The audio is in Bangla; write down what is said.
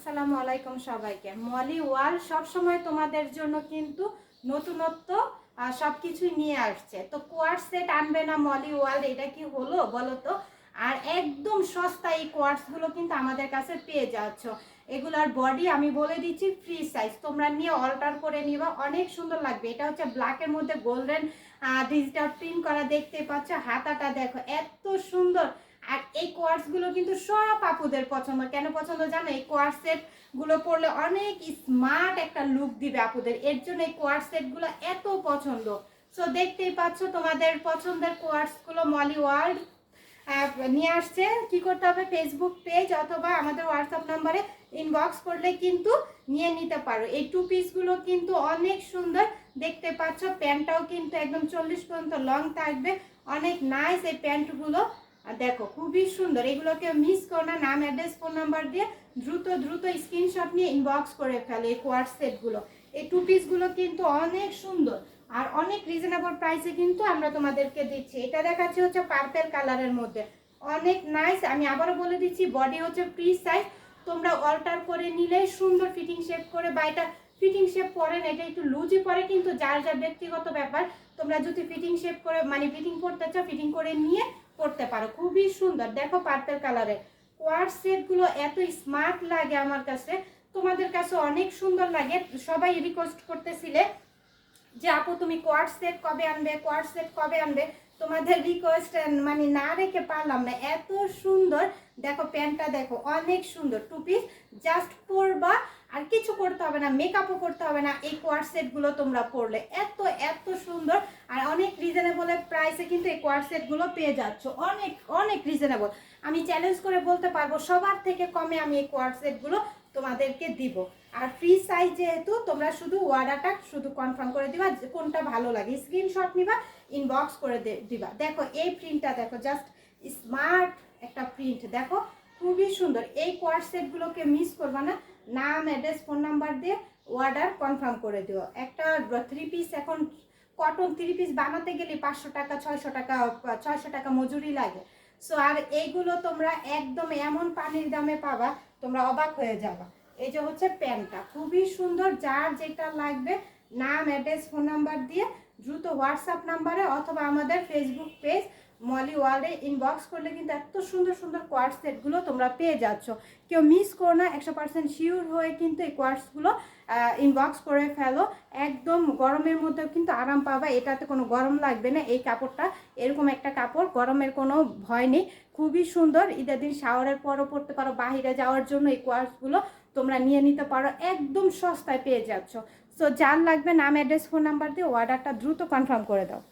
আসসালামু আলাইকুম সবাইকে। মলি ওয়াল সব সময় তোমাদের জন্য কিন্তু নতুনত্ব আহ, সবকিছুই নিয়ে আসছে। তো কোয়ার সেট আনবে না মলি ওয়াল এটা কি হলো বলো তো? আর একদম সস্তা এই কোয়ার্সগুলো কিন্তু আমাদের কাছে পেয়ে যাচ্ছ। এগুলার বডি আমি বলে দিচ্ছি ফ্রি সাইজ। তোমরা নিয়ে অল্টার করে নিবা অনেক সুন্দর লাগবে। এটা হচ্ছে ব্ল্যাকের মধ্যে গোল্ডেন ডিজিটাল প্রিন্ট করা দেখতে পাচ্ছ। হাতাটা দেখো এত সুন্দর। আর এই কোয়ার্সগুলো কিন্তু সব আপুদের পছন্দ। কেন পছন্দ জানো? এই কোয়ার সেটগুলো পরলে অনেক স্মার্ট একটা লুক দিবে আপুদের। এর জন্য এই কোয়ার সেটগুলো এত পছন্দ। সো দেখতেই পাচ্ছ তোমাদের পছন্দের কোয়ার্সগুলো মলি ওয়ার্ল্ড নিয়ে আসছে। কি করতে হবে? ফেসবুক পেজ অথবা আমাদের হোয়াটসঅ্যাপ নাম্বারে ইনবক্স করলে কিন্তু নিয়ে নিতে পারো। এই টু পিসগুলো কিন্তু অনেক সুন্দর। দেখতে পাচ্ছ, প্যান্টটাও কিন্তু একদম চল্লিশ পর্যন্ত লং থাকবে। অনেক নাইস এই প্যান্টগুলো আর দেখো, খুবই সুন্দর। এগুলোকে মিস করো না, নাম অ্যাড্রেস ফোন নাম্বার দিয়ে দ্রুত দ্রুত স্ক্রিনশট নিয়ে ইনবক্স করে ফেলো এই কোয়ার সেটগুলো এই টু পিসগুলো কিন্তু অনেক সুন্দর। আর অনেক রিজনেবল প্রাইসে কিন্তু আমরা তোমাদেরকে দিচ্ছি। এটা দেখাচ্ছি হচ্ছে পার্পেল কালারের মধ্যে। অনেক নাইস আমি আবারও বলে দিচ্ছি বডি হচ্ছে ফ্রি সাইজ তোমরা অল্টার করে নিলে সুন্দর ফিটিং শেপ করে বা এটা ফিটিং শেপ পরে না, এটা একটু লুজই পরে, কিন্তু যার যার ব্যক্তিগত ব্যাপার, তোমরা যদি ফিটিং শেপ করে মানে ফিটিং করতে চাও ফিটিং করে নিয়ে পড়তে পারো। খুবই সুন্দর। দেখো পার্পেল কালারের কোয়ার সেটগুলো এত স্মার্ট লাগে আমার কাছে। তোমাদের কাছে অনেক সুন্দর লাগে। সবাই রিকোয়েস্ট করতেছিলে যে, আপু, তুমি কোয়ার সেট কবে আনবে? কোয়ার সেট কবে আনবে? তোমাদের রিকোয়েস্ট মানে না রেখে পারলাম না। এত সুন্দর। দেখো প্যান্টটা দেখো, অনেক সুন্দর। টু পিস জাস্ট পরবা। আর কিছু করতে হবে না মেকআপও করতে হবে না। এই কোয়ার সেটগুলো তোমরা পরলে। এত এত সুন্দর। আর অনেক রিজনেবলের প্রাইসে কিন্তু এই কোয়ার সেটগুলো পেয়ে যাচ্ছ। অনেক অনেক রিজনেবল আমি চ্যালেঞ্জ করে বলতে পারব, সবার থেকে কমে আমি এই কোয়ার সেটগুলো তোমাদেরকে দিব। আর ফ্রি সাইজ যেহেতু, তোমরা শুধু অর্ডারটা শুধু কনফার্ম করে দিবা কোনটা ভালো লাগে। স্ক্রিনশট নিবা ইনবক্স করে দিবা। দেখো, এই প্রিন্টটা দেখো জাস্ট স্মার্ট একটা প্রিন্ট দেখো, খুবই সুন্দর। এই কোয়ার সেটগুলোকে মিস করবা না। নাম অ্যাড্রেস ফোন নাম্বার দিয়ে অর্ডার কনফার্ম করে দিও। একটা থ্রি পিস এখন কটন থ্রি পিস বানাতে গেলে পাঁচশো টাকা, ছয়শো টাকা ছয়শো টাকা মজুরি লাগে। সো আর এইগুলো তোমরা একদম এমন পানির দামে পাবা, তোমরা অবাক হয়ে যাবা। এই যে হচ্ছে প্যান্টটা, খুবই সুন্দর, যার যেটা লাগবে, নাম অ্যাড্রেস ফোন নাম্বার দিয়ে দ্রুত হোয়াটসঅ্যাপ নাম্বারে অথবা আমাদের ফেসবুক পেজ মলি ওয়ার্ল্ডে ইনবক্স করলে কিন্তু এত সুন্দর সুন্দর কোয়ার্স সেটগুলো তোমরা পেয়ে যাচ্ছ। কেউ মিস করো না, একশো পার্সেন্ট শিওর হয়ে কিন্তু এই কোয়ার্সগুলো ইনবক্স করে ফেলো। একদম গরমের মধ্যেও কিন্তু আরাম পাবা, এটাতে কোনো গরম লাগবে না। এই কাপড়টা এরকম একটা কাপড়, গরমের কোনো ভয় নেই। খুবই সুন্দর। ঈদের দিন শাওয়ারের পরও পড়তে পারো বাইরে যাওয়ার জন্য এই কোয়ার্সগুলো তোমরা নিয়ে নিতে পারো, একদম সস্তায় পেয়ে যাচ্ছ। সো যার লাগবে নাম অ্যাড্রেস ফোন নাম্বার দিয়ে অর্ডারটা দ্রুত কনফার্ম করে দাও।